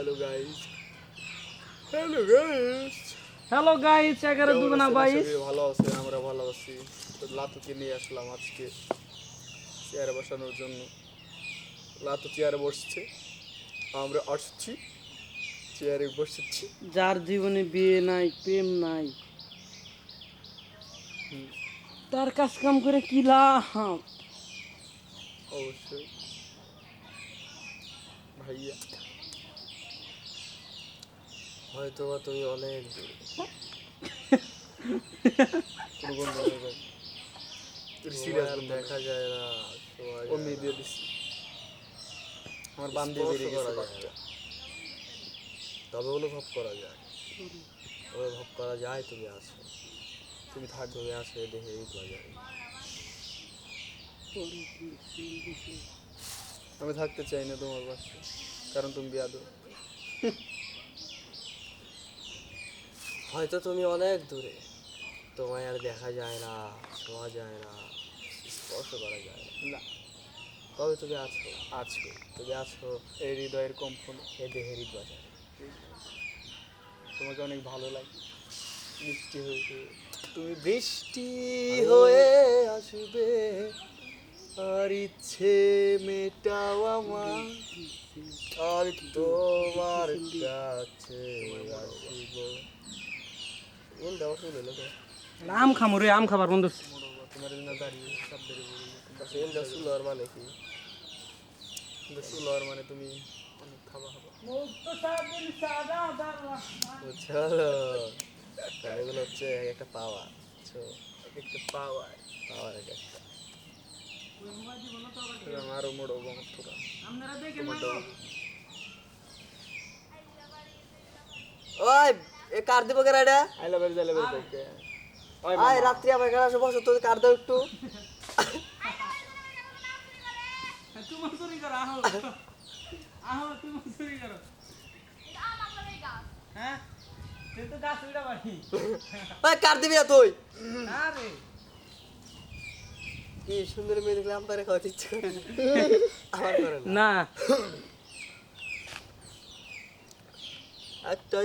Hello guys hello guys hello guys এগারো দুগুনা বাইশ। ভালো আছে আমরা ভালো আছি। তো লাতুকে নিয়ে আসলাম আজকে চেয়ারে বসানোর জন্য। লাতু চেয়ারে বসছে। আমরা আসছি চেয়ারে বসেছি। যার জীবনে বিয়ে নাই প্রেম নাই। তার কাজ কাম করে কি লাভ? অবশ্যই। ভাইয়া। হয়তো বা তুমি অনেক দেখা যায় না শোয়া ও যায় মেয়ে না, দিয়ে দিচ্ছি। আমার বেরিয়ে করা গেছে যায় না। তবে অনুভব করা যায়। অনুভব করা যায় তুমি আছো তুমি থাক তুমি এই দেখে এই বাজারে আমি থাকতে চাই না তোমার পাশে কারণ তুমি বিয়াদ হয়তো তুমি অনেক দূরে। তোমায় আর দেখা যায় না শোয়া যায় না স্পর্শ করা যায় না। তবে তুমি আছো? আজকে। তুমি আছো? এই হৃদয়ের কম্পন। এই দেহেরই বাজারে। তোমাকে অনেক ভালো লাগে। বৃষ্টি হয়েছে তুমি বৃষ্টি হয়ে আসবে আর ইচ্ছে মেটাও আমার। আর তোমার কাছে আসিব। আম খামো রে আম খাবার বন্ধু মানে মানে তুমি অনেক খাওয়া হবে বুঝছ এগুলো হচ্ছে। এক একটা পাওয়া একটু পাওয়া পাওয়ার এক একটা আরও মোড়ো বমত থোকা ওই এ কার দিব কেন এটা আইলা বের যাইলে বের দেখে ওই আয় রাত্রি আমার এখানে আসো বসো তো কার দাও একটু। তোমার চুরি করো আহো। আহো তোমার চুরি করো। হ্যাঁ? তুই তো গাছ উড়া বাড়ি কার দিবি না তুই কি সুন্দর মেয়ে দেখলে আমার খাওয়াতে ইচ্ছে করে। আমার করে না। না। একটা